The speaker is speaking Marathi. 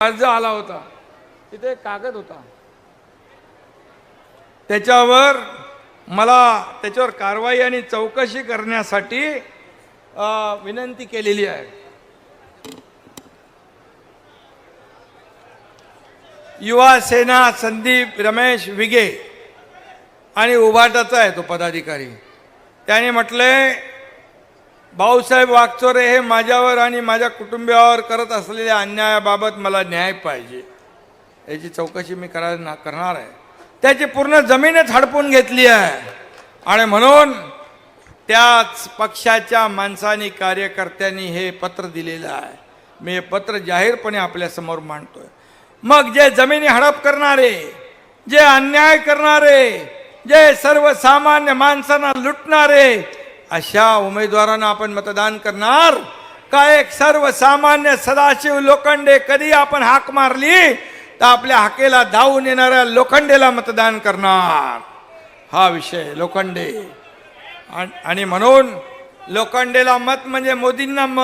अर्ज आला होता. तिथे एक कागद होता. त्याच्यावर मला त्याच्यावर कारवाई आणि चौकशी करण्यासाठी विनंती केलेली आहे. युवा सेना संदीप रमेश विगे आणि उभाटाचा आहे तो पदाधिकारी. त्याने म्हटले भाऊसाहेब वागचोरे हे माझ्यावर आणि माझ्या कुटुंबियावर करत असलेल्या अन्यायाबाबत मला न्याय पाहिजे. याची चौकशी मी करायला करणार आहे. त्याची पूर्ण जमीनच हडपून घेतली आहे. आणि म्हणून त्याच पक्षाच्या माणसांनी कार्यकर्त्यांनी हे पत्र दिलेलं आहे. मी हे पत्र जाहीरपणे आपल्यासमोर मांडतोय. मग जे जमिनी हडप करणारे जे अन्याय करणारे जे सर्वसामान्य माणसांना लुटणारे अशा उमेदवारांना आपण मतदान करणार. का एक सर्वसामान्य सदाशिव लोखंडे कधी आपण हाक मारली तर आपल्या हाकेला धावून येणाऱ्या लोखंडेला मतदान करणार. हा विषय लोखंडे. आणि- आणि म्हणून लोखंडेला मत म्हणजे मोदींना मत.